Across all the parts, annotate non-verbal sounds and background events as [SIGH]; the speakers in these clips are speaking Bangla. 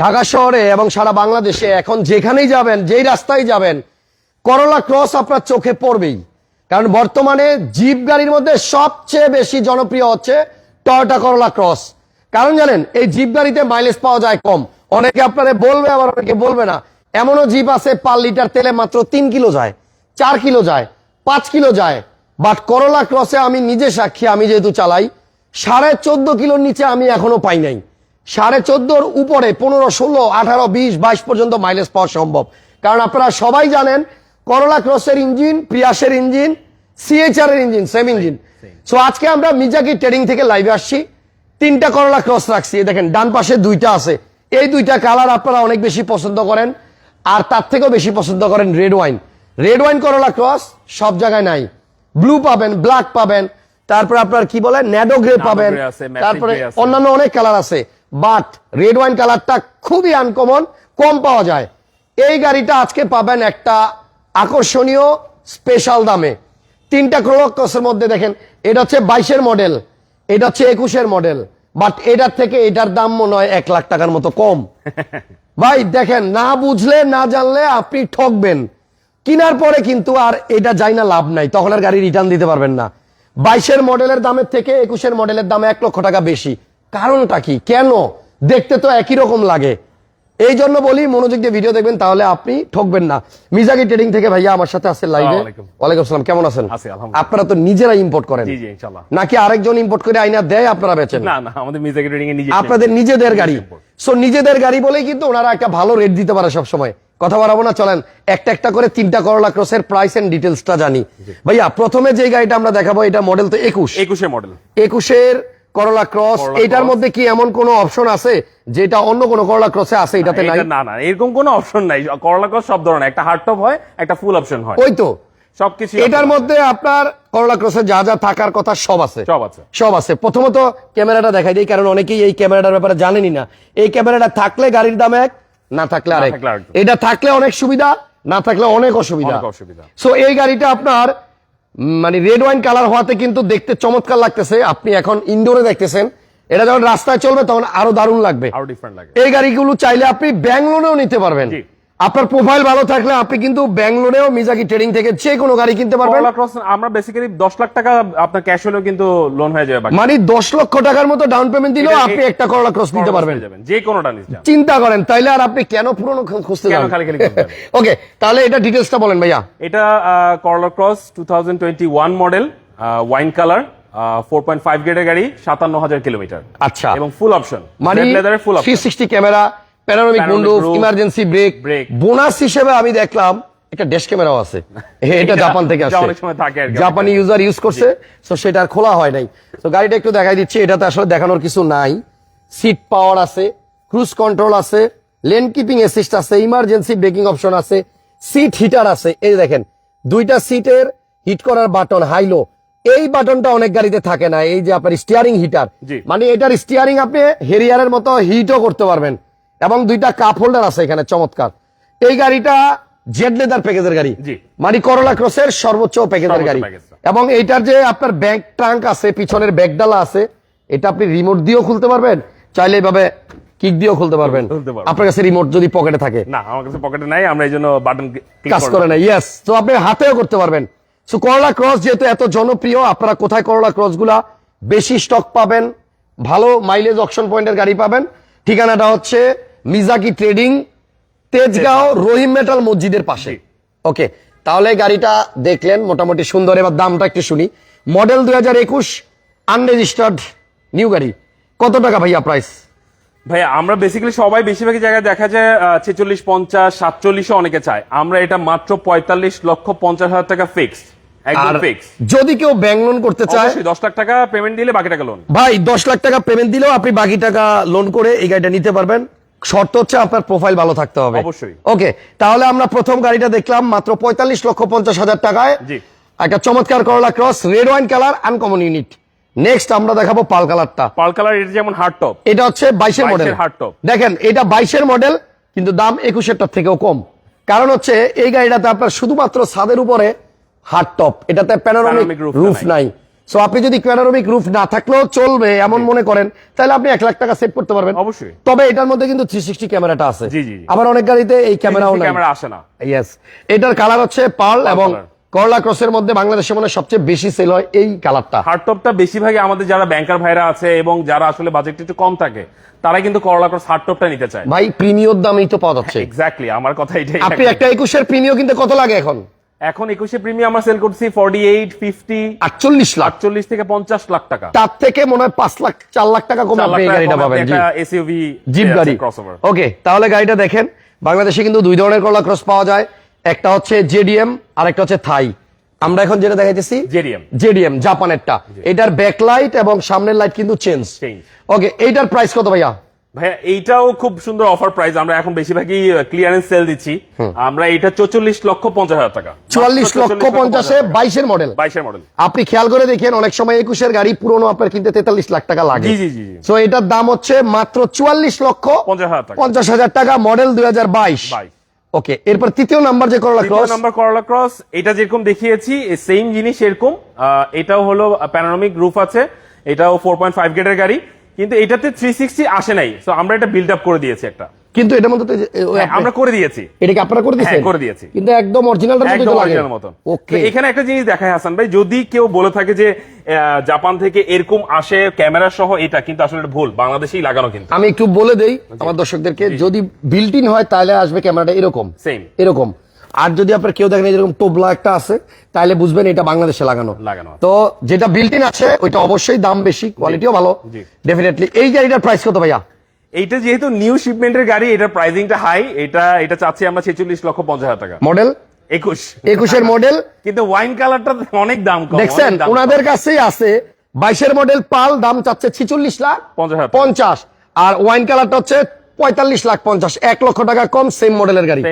ঢাকা শহরে এবং সারা বাংলাদেশে এখন যেখানেই যাবেন, যেই রাস্তায় যাবেন করলা ক্রস আপনার চোখে পড়বেই। কারণ বর্তমানে জিপ গাড়ির মধ্যে সবচেয়ে বেশি জনপ্রিয় হচ্ছে টয়োটা করলা ক্রস কারণ জানেন, এই জিপ গাড়িতে মাইলেজ পাওয়া যায় কম। অনেকে আপনারা বলবে, আবার অনেকে বলবে না। এমনও জিপ আছে, পার লিটার তেলে মাত্র তিন কিলো যায়, চার কিলো যায়, পাঁচ কিলো যায়। বাট করলা ক্রসে আমি নিজে সাক্ষী, আমি যেহেতু চালাই, সাড়ে চোদ্দ কিলোর নিচে আমি এখনও পাই নাই। সাড়ে চোদ্দোর উপরে পনেরো ষোলো আঠারো বিশ বাইশ পর্যন্ত মাইলেজ পাওয়া সম্ভব। কারণ আপনারা সবাই জানেন করলা ক্রসের ইঞ্জিন প্রিয়াসের ইঞ্জিন সিএচআর এর ইঞ্জিন সেম ইঞ্জিন সো আজকে আমরা মিজাকি ট্রেডিং থেকে লাইভে আসছি। তিনটা করলা ক্রস রাখছি। দেখেন ডান পাশে দুইটা আছে। এই দুইটা কালার আপনারা অনেক বেশি পছন্দ করেন আর তার থেকেও বেশি পছন্দ করেন red wine red wine Corolla Cross সব জায়গায় নাই। ব্লু পাবেন ব্ল্যাক পাবেন তারপরে আপনার কি বলে ন্যাডো গ্রে পাবেন তারপরে অন্যান্য অনেক কালার আছে। বাট রেড ওয়াইন কালারটা খুবই আনকমন কম পাওয়া যায়। এই গাড়িটা আজকে পাবেন একটা আকর্ষণীয় স্পেশাল দামে। তিনটা ক্রোলক্সের মধ্যে দেখেন এটা হচ্ছে বাইশের মডেল এটা হচ্ছে একুশের মডেল বাট এটার থেকে এটার দাম মনে হয় এক লাখ টাকার মতো কম। [LAUGHS] ভাই দেখেন না বুঝলে না জানলে আপনি ঠকবেন। কিনার পরে কিন্তু আর এটা যাই না লাভ নাই তখন আর গাড়ি রিটার্ন দিতে পারবেন না। বাইশের মডেলের দামের থেকে একুশের মডেলের দাম এক লক্ষ টাকা বেশি। কারণটা কি? কেন? দেখতে তো একই রকম লাগে। এই জন্য বলি মনোযোগ দিয়ে ভিডিও দেখবেন তাহলে আপনি ঠকবেন না। মিজাকি ট্রেডিং থেকে ভাইয়া আমার সাথে আছে লাইভে ওয়ালাইকুম আসসালাম কেমন আছেন? আপনারা তো নিজেরা ইম্পোর্ট করেন। নাকি আরেকজন ইম্পোর্ট করে আইনা দেয় আপনারা বেচেন? না না আমাদের মিউজিক রিডিং এ নিজে আপনাদের নিজেদের গাড়ি। সো নিজেদের গাড়ি বলেই কিন্তু ওনারা একটা ভালো রেট দিতে পারে সব সময় কথা বাড়াবো না চলেন। একটা একটা করে তিনটা করলা ক্রসের প্রাইস এন্ড ডিটেলসটা জানি। ভাইয়া প্রথমে যে গাড়িটা আমরা দেখাবো এটা মডেল তো একুশ। একুশে মডেল একুশের করলা ক্রস এটার মধ্যে কি এমন কোনো অপশন আছে যেটা অন্য কোনো করলা ক্রসে আছে এটাতে নাই? না না এরকম কোনো অপশন নাই। করলা কস সব ধরনের একটা হার্ড টপ হয় একটা ফুল অপশন হয়। ওই তো। সবকিছু এটার মধ্যে আপনার করলা ক্রসে যা যা থাকার কথা সব আছে। সব আছে। সব আছে। প্রথমত ক্যামেরাটা দেখাই দিই কারণ অনেকেই এই ক্যামেরাটার ব্যাপারে জানেনই না। এই ক্যামেরাটা থাকলে গাড়ির দাম এক না থাকলে আরেক। এটা থাকলে অনেক সুবিধা না থাকলে অনেক অসুবিধা। অসুবিধা। সো এই গাড়িটা আপনার মানে রেড ওয়াইন কালার হওয়াতে কিন্তু দেখতে চমৎকার লাগতেছে। আপনি এখন ইনডোরে দেখতেছেন। এটা যখন রাস্তায় চলবে তখন আরও দারুণ লাগবে। এই গাড়িগুলো চাইলে আপনি ব্যাঙ্গলোরেও নিতে পারবেন। আপনার প্রোফাইল ভালো থাকলে আপনি কিন্তু ব্যাঙ্গলোরেও মিজাকি ট্রেডিং থেকে যে কোনো গাড়ি কিনতে পারবেন। আমরা বেসিক্যালি দশ লাখ টাকা আপনার ক্যাশ হলেও কিন্তু লোন হয়ে যাবে মানে দশ লক্ষ টাকার মতো ডাউন পেমেন্ট দিলেও আপনি একটা করলা ক্রস নিতে পারবেন। যে কোনোটা নিতে চিন্তা করেন তাইলে আর আপনি কেন পুরনো খুঁজতে যান খালি খালি ওকে [LAUGHS] তাহলে এটা ডিটেলসটা বলেন ভাইয়া। এটা Corolla Cross two thousand twenty one model wine colour four point five গ্রেডের গাড়ি সাতান্ন হাজার কিলোমিটার আচ্ছা। এবং ফুল অপশন মানে লেদারের full option sixty camera panoramic window emergency brake bonus হিসেবে আমি দেখলাম একটা ড্যাশ ক্যামেরাও আছে। [LAUGHS] এটা জাপান থেকে আসছে। জাপানি ইউজার ইউজ করছে তো সেটা আর খোলা হয় নাই। তো গাড়িটা একটু দেখাই দিচ্ছি এটাতে আসলে দেখানোর কিছু নাই। সিট পাওয়ার আছে ক্রুজ কন্ট্রোল আছে লেন কিপিং অ্যাসিস্ট আছে ইমার্জেন্সি ব্রেকিং অপশন আছে সিট হিটার আছে। এই দেখেন দুইটা সিটের হিট করার বাটন হাইলো এই বাটনটা অনেক গাড়িতে থাকে না এই যে আপনার স্টিয়ারিং হিটার মানে এটার স্টিয়ারিং আপনি হেরিয়ারের মতো হিটও করতে পারবেন। এবং দুইটা কাপ হোল্ডার আছে এখানে চমৎকার। এই গাড়িটা জেড লেদার প্যাকেজের গাড়ি। মানে করলা ক্রসের সর্বোচ্চ প্যাকেজের গাড়ি। এবং এইটার যে আপনার ব্যাগ ট্রাঙ্ক আছে পিছনের ব্যাগডালা আছে এটা আপনি রিমোট দিয়েও খুলতে পারবেন চাইলে এইভাবে কিক দিয়েও খুলতে পারবেন। আপনার কাছে রিমোট যদি পকেটে থাকে। না আমার কাছে পকেটে নাই আমরা এই জন্য বাটন কাজ করে না ইয়েস তো আপনি হাতেও করতে পারবেন। সো করলা ক্রস যেহেতু এত জনপ্রিয় আপনারা কোথায় করলা ক্রসগুলা বেশি স্টক পাবেন ভালো মাইলেজ অকশন পয়েন্টের গাড়ি পাবেন ঠিকানাটা হচ্ছে মিজাকি ট্রেডিং তেজগাঁও রহিম মেটাল মসজিদের পাশে। ওকে তাহলে গাড়িটা দেখলেন মোটামুটি সুন্দর। এবার দামটা একটু শুনি। মডেল দুই হাজার একুশ আনরেজিস্টার্ড নিউ গাড়ি। কত টাকা ভাইয়া প্রাইস ভাই আমরা বেসিক্যালি সবাই বেশিরভাগ জায়গায় দেখা যায় ছেচল্লিশ পঞ্চাশ সাতচল্লিশও অনেকে চায়। আমরা এটা মাত্র পঁয়তাল্লিশ লক্ষ পঞ্চাশ হাজার টাকা ফিক্স একদম ফিক্স যদি কেউ ব্যাংক লোন করতে চায় দশ লাখ টাকা পেমেন্ট দিলে বাকি টাকা লোন ভাই দশ লাখ টাকা পেমেন্ট দিলেও আপনি বাকি টাকা লোন করে এই গাড়িটা নিতে পারবেন। শর্ত হচ্ছে আপনার প্রোফাইল ভালো থাকতে হবে। অবশ্যই। ওকে তাহলে আমরা প্রথম গাড়িটা দেখলাম মাত্র পঁয়তাল্লিশ লক্ষ পঞ্চাশ হাজার টাকায়। একটা চমৎকার Corolla Cross red wine colour uncommon unit next আমরা দেখাবো পাল কালারটা। পাল কালার এটা যেমন হার্ড টপ এটা হচ্ছে বাইশের মডেল হার্ড টপ দেখেন এটা বাইশের মডেল কিন্তু দাম একুশেরটার থেকেও কম। কারণ হচ্ছে এই গাড়িটাতে আপনার শুধুমাত্র ছাদের উপরে হার্ড টপ এটাতে প্যানোরামিক রুফ নাই। সো আপনি যদি প্যানোরামিক রুফ না থাকলেও চলবে এমন মনে করেন তাহলে আপনি এক লাখ টাকা সেভ করতে পারবেন। অবশ্যই। তবে এটার মধ্যে কিন্তু থ্রি সিক্সটি ক্যামেরাটা আছে। আবার অনেক গাড়িতে এই ক্যামেরাও ক্যামেরা আসে না। ইয়েস এটার কালার হচ্ছে পার্ল এবং করলা ক্রসের মধ্যে বাংলাদেশে মনে সবচেয়ে বেশি সেল হয় এই কালারটা হার্ডটপটা বেশিরভাগই আমাদের যারা ব্যাংকার ভাইরা আছে এবং যারা আসলে বাজেট একটু কম থাকে তারা কিন্তু করলা ক্রস হার্ডটপটা নিতে চায়। ভাই প্রিমিয়র দামেই তো পাওয়া যাচ্ছে। এক্স্যাক্টলি আমার কথা এটাই। আপনি একটা একুশের প্রিমিয় কিনতে কত লাগে এখন? এখন একুশে প্রিমিয়াম আমরা সেল করছি ফর্টি এইট ফিফটি আটচল্লিশ লাখ। আটচল্লিশ থেকে পঞ্চাশ লাখ টাকা। তার থেকে মনে হয় পাঁচ লাখ চার লাখ টাকা কমে আপনি এই গাড়িটা পাবেন এসইউভি জিপ গাড়ি। ওকে তাহলে গাড়িটা দেখেন বাংলাদেশে কিন্তু দুই ধরনের করলা ক্রস পাওয়া যায়। একটা হচ্ছে জেডিএম আর একটা হচ্ছে থাই আমরা এখন যেটা দেখাইতেছি জেডিএম জেডিএম জাপানেরটা এটার ব্যাকলাইট এবং সামনের লাইট কিন্তু চেঞ্জ ওকে এইটার প্রাইস কত ভাইয়া? ভাইয়া এইটাও খুব সুন্দর অফার প্রাইস আমরা এখন বেশিরভাগই ক্লিয়ারেন্স সেল দিচ্ছি। আমরা এটা চৌচল্লিশ লক্ষ পঞ্চাশ হাজার টাকা। চুয়াল্লিশ লক্ষ পঞ্চাশে বাইশের মডেল বাইশের মডেল আপনি খেয়াল করে দেখেন অনেক সময় একুশের গাড়ি পুরনো আপনার কিনতে তেতাল্লিশ লাখ টাকা লাগে। জি, জি, জি। তো এটার দাম হচ্ছে মাত্র চুয়াল্লিশ লক্ষ পঞ্চাশ হাজার টাকা। মডেল দুই হাজার বাইশ। ওকে এরপর তৃতীয় নাম্বার যে করলা ক্রস নাম্বার করলা ক্রস এটা যেরকম দেখিয়েছি সেম জিনিস এরকম। এটাও হলো প্যানোরামিক রুফ আছে। এটাও ফোর পয়েন্ট ফাইভ গেটের গাড়ি। কিন্তু এটাতে থ্রি সিক্সটি আসে নাই। তো আমরা এটা বিল্ড আপ করে দিয়েছি একটা। কিন্তু এটার মধ্যে হ্যাঁ, আমরা করে দিয়েছি। এটা কি আপনারা করে দিয়েছেন? হ্যাঁ, করে দিয়েছি। কিন্তু একদম অরিজিনালটার একদম অরিজিনাল মতন। ওকে এখানে একটা জিনিস দেখায় হাসান ভাই যদি কেউ বলে থাকে যে জাপান থেকে এরকম আসে ক্যামেরা সহ এটা কিন্তু আসলে ভুল বাংলাদেশেই লাগানো কিন্তু। আমি একটু বলে দেই আমার দর্শকদেরকে যদি বিল্ট ইন হয় তাহলে আসবে ক্যামেরাটা এরকম। সেম এরকম। আর যদি আপনার কেউ দেখেন এরকম টোবলা একটা আছে তাহলে বুঝবেন এটা বাংলাদেশে লাগানো। লাগানো তো যেটা বিল্ট ইন আছে ওইটা অবশ্যই দাম বেশি কোয়ালিটিও ভালো। ডেফিনেটলি এই গাড়িটার প্রাইস কত ভাইয়া? এইটা যেহেতু নিউ শিপমেন্টের গাড়ি এটার প্রাইসিংটা হাই এটা এটা চাচ্ছি আমরা ছেচল্লিশ লক্ষ পঞ্চাশ হাজার টাকা। মডেল একুশ। একুশের মডেল কিন্তু ওয়াইন কালারটা অনেক দাম কম দেখছেন ওনাদের কাছেই আছে। বাইশের মডেল পাল দাম চাচ্ছে ছিচল্লিশ লাখ পঞ্চাশ আর ওয়াইন কালারটা হচ্ছে পঁয়তাল্লিশ লাখ পঞ্চাশ এক লক্ষ টাকা কম সেম মডেলের গাড়ি।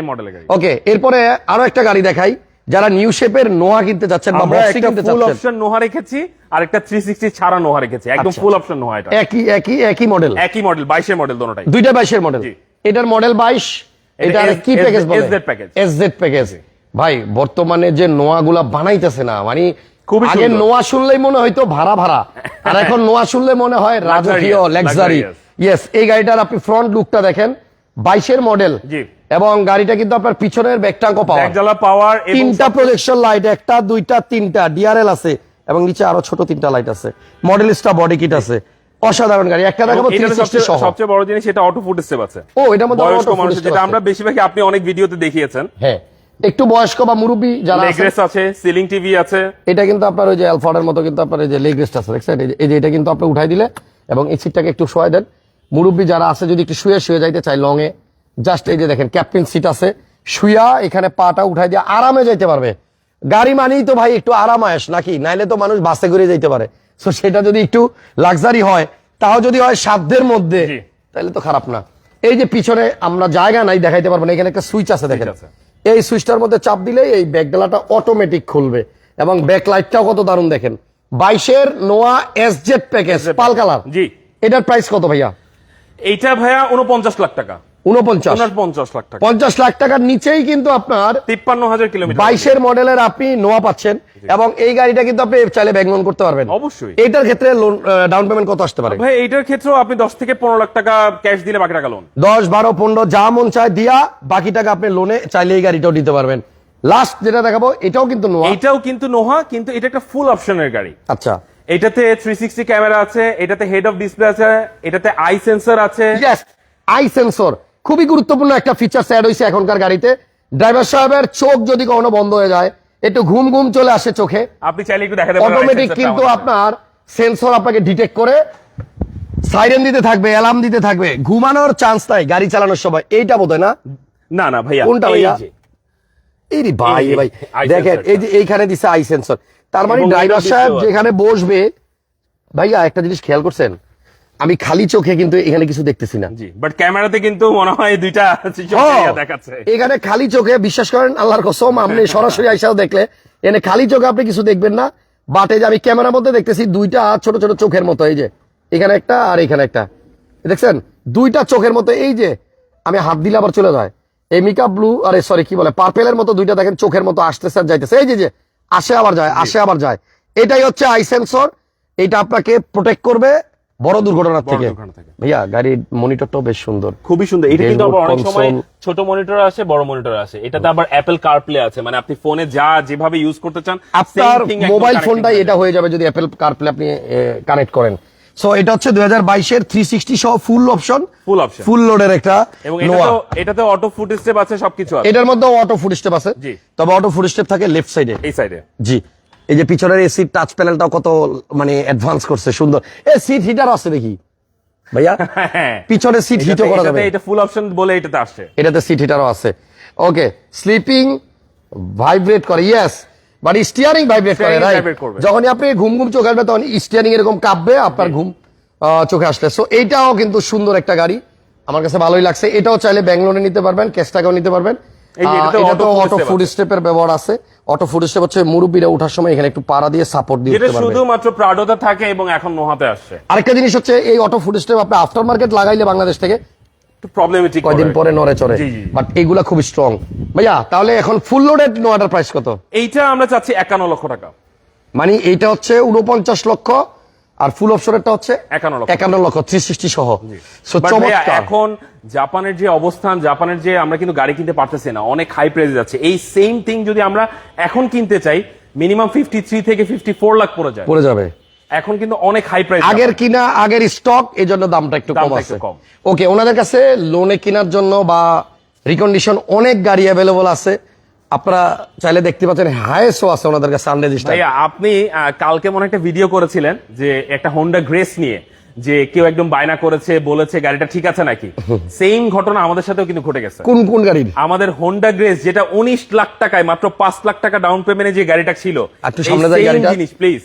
ওকে এরপরে আরও একটা গাড়ি দেখাই যারা নিউ শেপের নোয়া কিনতে যাচ্ছেন বা বক্সি কিনতে ফুল অপশন নোহা রেখেছি আর একটা থ্রি সিক্সটি ছাড়া নোহা রেখেছি। একদম। ফুল অপশন নোহা এটা। একই একই একই মডেল একই মডেল বাইশের মডেল দোনোটাই। দুইটা বাইশের মডেল জি। এটার মডেল বাইশ এটা এটা S- কি প্যাকেজ বলে? SZ package। S Z package ভাই বর্তমানে যে নোয়া গুলা বানাইতেছে না মানে খুবই আগে নোয়া শুনলেই মনে হয়তো ভাড়া ভাড়া। আর [LAUGHS] এখন নোয়া শুনলে মনে হয় রাজকীয় লাক্সারি। ইয়েস এই গাড়িটার আপনি ফ্রন্ট লুকটা দেখেন বাইশের মডেল এবং গাড়িটা কিন্তু আপনার পিছনের ব্যাকটাঙ্ক পাওয়া। পাওয়ার তিনটা প্রজেকশন লাইট একটা দুইটা তিনটা ডিআরএল আছে এবং নিচে আরও ছোট তিনটা লাইট আছে। মডেলিস্টা বডি কিট আছে। অসাধারণ গাড়ি। একটা দেখাবো সবচেয়ে বড় জিনিস এটা অটো স্টেপ আছে। ও এটার মধ্যে যেটা আমরা বেশিরভাগই আপনি অনেক ভিডিওতে দেখিয়েছেন। হ্যাঁ একটু বয়স্ক বা মুরব্বী যারা লেগ্রেস আছে সিলিং টিভি আছে। এটা কিন্তু আপনার ওই যে অ্যালফার্ডের মতো কিন্তু আপনার এই যে আছে। দেখছেন? এই যে এটা কিন্তু আপনি উঠাই দিলে এবং এই সিটটাকে একটু শোয়া দেন। মুরব্বী যারা আছে যদি একটু শুয়ে শুয়ে যাইতে চায় লং এ জাস্ট এই যে দেখেন ক্যাপ্টেন সিট আছে। শুয়া এখানে পাটা উঠাই দিয়ে আরামে যাইতে পারবে। গাড়ি মানেই তো ভাই একটু আরাম আয়েস নাকি? নাইলে তো মানুষ বাসে করে যাইতে পারে। তো সেটা যদি একটু লাক্সারি হয় তাও যদি হয় সাধ্যের মধ্যে তাহলে তো খারাপ না। এই যে পিছনে আমরা জায়গা নাই দেখাইতে পারব না এখানে একটা সুইচ আছে দেখেন। এই সুইচটার মধ্যে চাপ দিলেই এই ব্যাকডালাটা অটোমেটিক খুলবে। এবং ব্যাক লাইটটাও কত দারুণ দেখেন। বাইশের Noah S Z package pearl colour. জি। এটার প্রাইস কত ভাইয়া? এইটা ভাইয়া উনপঞ্চাশ লাখ টাকা। উনপঞ্চাশ। পঞ্চাশ লাখ টাকা। পঞ্চাশ লাখ টাকার নিচেই কিন্তু আপনার তিপ্পান্ন হাজার কিলোমিটার বাইশের মডেলের আপনি নোয়া পাচ্ছেন এবং এই গাড়িটা কিন্তু আপনি চাইলে ব্যাংক লোন করতে পারবেন। অবশ্যই। এটার ক্ষেত্রে লোন ডাউন পেমেন্ট কত আসতে পারে? ভাই এইটার ক্ষেত্রেও আপনি দশ থেকে পনেরো লাখ টাকা ক্যাশ দিলে বাকি টাকা লোন দশ বারো পনেরো যা মন চায় দিয়া বাকি টাকা আপনি লোনে চাইলে এই গাড়িটাও দিতে পারবেন। লাস্ট যেটা দেখাবো এটাও কিন্তু নোয়া। এইটাও কিন্তু নোহা কিন্তু এটা একটা ফুল অপশনের গাড়ি। আচ্ছা। এটাতে থ্রি সিক্সটি ক্যামেরা আছে এটাতে হেড অফ ডিসপ্লে আছে এটাতে আই সেন্সর আছে। আই সেন্সর খুবই গুরুত্বপূর্ণ একটা ফিচার অ্যাড হয়েছে এখনকার গাড়িতে। ড্রাইভার সাহেবের চোখ যদি কখনো বন্ধ হয়ে যায় একটু ঘুম ঘুম চলে আসে চোখে। আপনি চাইলে একটু দেখাতে পারেন অটোমেটিক কিন্তু আপনার সেন্সর আপনাকে ডিটেক্ট করে। সাইরেন দিতে থাকবে অ্যালার্ম দিতে থাকবে। ঘুমানোর চান্স নাই গাড়ি চালানোর সময়। এইটা বোধ না? না না ভাইয়া কোনটা ভাইয়া? যে। এই রে ভাই ভাই দেখেন এই যে এইখানে দিছে আই সেন্সর তার মানে ড্রাইভার সাহেব যেখানে বসবে ভাইয়া একটা জিনিস খেয়াল করছেন? আমি খালি চোখে কিন্তু এখানে কিছু দেখতেছি না। বাট ক্যামেরাতে কিন্তু মনে হয় দুইটা দেখাচ্ছে। এখানে খালি চোখে বিশ্বাস করেন আল্লাহর কসম আপনি [LAUGHS] সরাসরি আইসাও দেখলে এখানে খালি চোখে আপনি কিছু দেখবেন না। বাটে যে আমি ক্যামেরার মধ্যে দেখতেছি দুইটা ছোট ছোট চোখের মতো এই যে। এখানে একটা আর এখানে একটা। দেখছেন? দুইটা চোখের মতো এই যে। আমি হাত দিলে আবার চলে যায়। এই মিকা ব্লু আরে সরি কি বলে পার্পেলের মতো দুইটা দেখেন চোখের মতো আসতেছে আর যাইতেছে। এই যে যে আসে আবার যায় আসে আবার যায়। এটাই হচ্ছে আই সেন্সর এটা আপনাকে প্রোটেক্ট করবে বড় দুর্ঘটনার থেকে। দুর্ঘটনা থেকে। ভাইয়া গাড়ির মনিটরটাও বেশ সুন্দর। খুবই সুন্দর। এটা কিন্তু আবার অনেক সময় ছোট মনিটর আসে বড় মনিটর আসে। এটাতে আবার অ্যাপল কারপ্লে আছে। মানে আপনি ফোনে যা যেভাবে ইউজ করতে চান আপনার মোবাইল ফোনটাই এটা হয়ে যাবে যদি অ্যাপেল কারপ্লে আপনি কানেক্ট করেন। সো এটা হচ্ছে দুই হাজার বাইশের থ্রি সিক্সটি সহ full option Full option। Full লোডের একটা এবং এটাতে অটো ফুট স্টেপ আছে সবকিছু এটার মধ্যে অটো ফুড স্টেপ আছে। জি। তবে অটো ফুড স্টেপ থাকে লেফট সাইডে এই সাইডে জি। এই যে পিছনের এসির টাচ প্যানেলটাও কত মানে অ্যাডভান্স করছে সুন্দর। এ সিট হিটার আছে দেখি। ভাইয়া পিছনে সিট হিটও করা যাবে। এটা ফুল অপশন বলে এটাতে আসছে। এটাতে সিট হিটারও আছে। ওকে স্লিপিং ভাইব্রেট করে ইয়েস বাট স্টিয়ারিং ভাইব্রেট করে Steering রাইট যখনই আপনি ঘুম ঘুম চোখে আসবে তখন স্টিয়ারিং এরকম কাঁপবে আপনার ঘুম চোখে আসলে। সো এইটাও কিন্তু সুন্দর একটা গাড়ি। আমার কাছে ভালোই লাগছে। এটাও চাইলে ব্যাঙ্গালোরে নিতে পারবেন ক্যাশটাকেও নিতে পারবেন। এই এটা তো অটো ফুড স্টেপের ব্যবহার আছে। অটো ফুড স্টেপ হচ্ছে মুরব্বীরা ওঠার সময় এখানে একটু পাড়া দিয়ে সাপোর্ট দিয়ে শুধুমাত্র প্রাডোতে থাকে এবং এখন নোহাতে আসছে। আরেকটা জিনিস হচ্ছে এই অটো ফুড স্টেপ আপনি আফটার মার্কেট লাগাইলে বাংলাদেশ থেকে প্রবলেমেটিক কয়দিন পরে নড়ে চড়ে। জি, জি, জি। বাট এইগুলা খুব স্ট্রং ভাইয়া তাহলে এখন ফুল লোডেড নোয়াটার প্রাইস কত? এইটা আমরা চাচ্ছি একান্ন লক্ষ টাকা। মানে এইটা হচ্ছে উনপঞ্চাশ লক্ষ আর ফুল অপশনেরটা হচ্ছে 51 লক্ষ। একান্ন লক্ষ থ্রি সিক্সটি সহ। এখন জাপানের যে অবস্থান জাপানের যে আমরা কিন্তু গাড়ি কিনতে পারতেছি না অনেক হাই প্রাইস যাচ্ছে। এই সেম থিং যদি আমরা এখন কিনতে চাই মিনিমাম ফিফটি থ্রি থেকে ফিফটি ফোর লাখ পড়ে যায়। পড়ে যাবে। এখন কিন্তু অনেক হাই প্রাইস আগের কিনা আগের স্টক এই জন্য দামটা একটু কম আছে। ওকে ওনাদের কাছে লোনে কেনার জন্য বা রিকন্ডিশন অনেক গাড়ি অ্যাভেলেবল আছে। আপনারা চাইলে দেখতে পাচ্ছেন হায়েস্টও আছে ওনাদের কাছে আনরেজিস্টার আপনি কালকে মনে একটা ভিডিও করেছিলেন যে একটা হোন্ডা গ্রেস নিয়ে যে কেউ একদম বায়না করেছে বলেছে গাড়িটা ঠিক আছে নাকি? [LAUGHS] সেম ঘটনা আমাদের সাথেও কিন্তু ঘটে গেছে। কোন কোন গাড়ি আমাদের হোন্ডা গ্রেস যেটা উনিশ লাখ টাকায় মাত্র পাঁচ লাখ টাকা ডাউন পেমেন্টে যে গাড়িটা ছিল একটু সামনে। জিনিস প্লিজ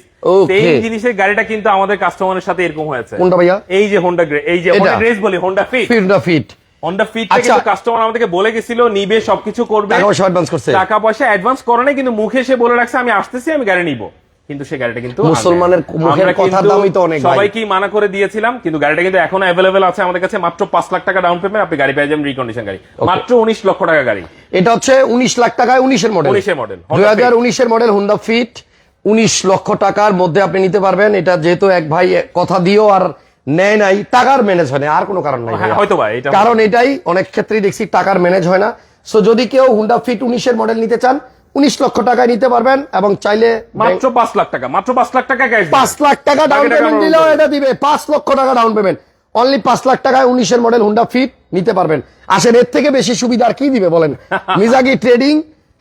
সেম জিনিসের গাড়িটা কিন্তু আমাদের কাস্টমারের সাথে এরকম হয়েছে। কোনটা ভাইয়া? এই যে হোন্ডা এই যে হোন্ডা গ্রেস বলি হোন্ডা ফিট ফিটটা ফিট হোন্ডা ফিট। কিন্তু কাস্টমার আমাদেরকে বলে গেছিল নিবে সবকিছু করবে। টাকা পয়সা অ্যাডভান্স করছে। টাকা পয়সা অ্যাডভান্স করে নাই কিন্তু মুখে সে বলে রাখছে আমি আসতেছি আমি গাড়ি নিব। কিন্তু সে গাড়িটা কিন্তু মুসলমানের মুখের কিন্তু দামই তো অনেক। সবাইকেই মানা করে দিয়েছিলাম কিন্তু গাড়িটা কিন্তু এখনও অ্যাভেলেবেল আছে আমাদের কাছে মাত্র পাঁচ লাখ টাকা ডাউন পেমেন্ট আপনি গাড়ি পেয়ে যাবেন রিকন্ডিশন গাড়ি। মাত্র উনিশ লক্ষ টাকা গাড়ি। এটা হচ্ছে উনিশ লাখ টাকায় উনিশের মডেল 19 এর Honda হাজার উনিশের মডেল হুন্ডা ফিট উনিশ লক্ষ টাকার মধ্যে আপনি নিতে পারবেন। এটা যেহেতু এক ভাই কথা দিও আর নেয় নাই টাকার ম্যানেজ হয় না আর কোনো কারণ নাই হ্যাঁ, কারণ এটাই অনেক ক্ষেত্রেই দেখছি টাকার ম্যানেজ হয় না। সো যদি কেউ হুন্ডা ফিট উনিশের মডেল নিতে চান উনিশ লক্ষ টাকায় নিতে পারবেন এবং চাইলে মাত্র পাঁচ লাখ টাকা মাত্র পাঁচ লাখ টাকা পাঁচ লাখ টাকা ডাউন পেমেন্ট দিলেও এটা দিবে। পাঁচ লক্ষ টাকা ডাউন পেমেন্ট অনলি পাঁচ লাখ টাকায় উনিশের মডেল হুন্ডা ফিট নিতে পারবেন। আসেন এর থেকে বেশি সুবিধা আর কি দিবে বলেন? [LAUGHS] মিজাগি ট্রেডিং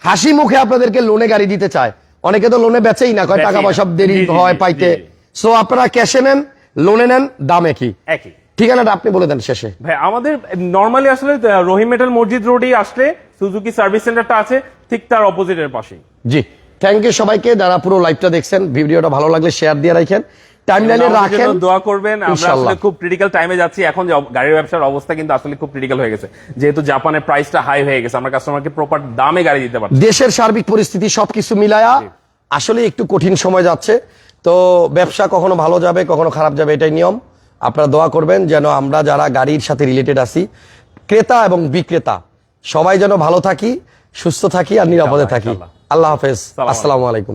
হাসি মুখে আপনাদেরকে লোনে গাড়ি দিতে চায়। অনেকে তো লোনে বেচেই না কয় টাকা পয়সা দেরি হয় পাইতে। সো আপনারা ক্যাশে নেন লোনে নেন দাম একই। একই। ঠিকানাটা আপনি বলে দেন শেষে। ভাই আমাদের নর্মালি আসলে রহিম মেটাল মসজিদ রোডেই আসলে সুজুকি সার্ভিস সেন্টারটা আছে ঠিক তার অপোজিটের পাশেই। জি। থ্যাংক ইউ সবাইকে যারা পুরো লাইভটা দেখছেন। ভিডিওটা ভালো লাগলে শেয়ার দিয়ে রাখেন। টাইম লাইনে রাখেন। দোয়া করবেন। আমরা আসলে খুব ক্রিটিক্যাল টাইমে যাচ্ছি। এখন গাড়ির ব্যবসার অবস্থা কিন্তু আসলে খুব ক্রিটিক্যাল হয়ে গেছে। যেহেতু জাপানের প্রাইসটা হাই হয়ে গেছে। আমরা কাস্টমারকে প্রপার দামে গাড়ি দিতে পারছি। দেশের সার্বিক পরিস্থিতি সবকিছু মিলায়া আসলে একটু কঠিন সময় যাচ্ছে। তো ব্যবসা কখনো ভালো যাবে কখনো খারাপ যাবে এটাই নিয়ম। আপনারা দোয়া করবেন যেন আমরা যারা গাড়ির সাথে রিলেটেড আছি ক্রেতা এবং বিক্রেতা সবাই যেন ভালো থাকি সুস্থ থাকি আর নিরাপদে থাকি। আল্লাহ হাফেজ। আসসালামু আলাইকুম।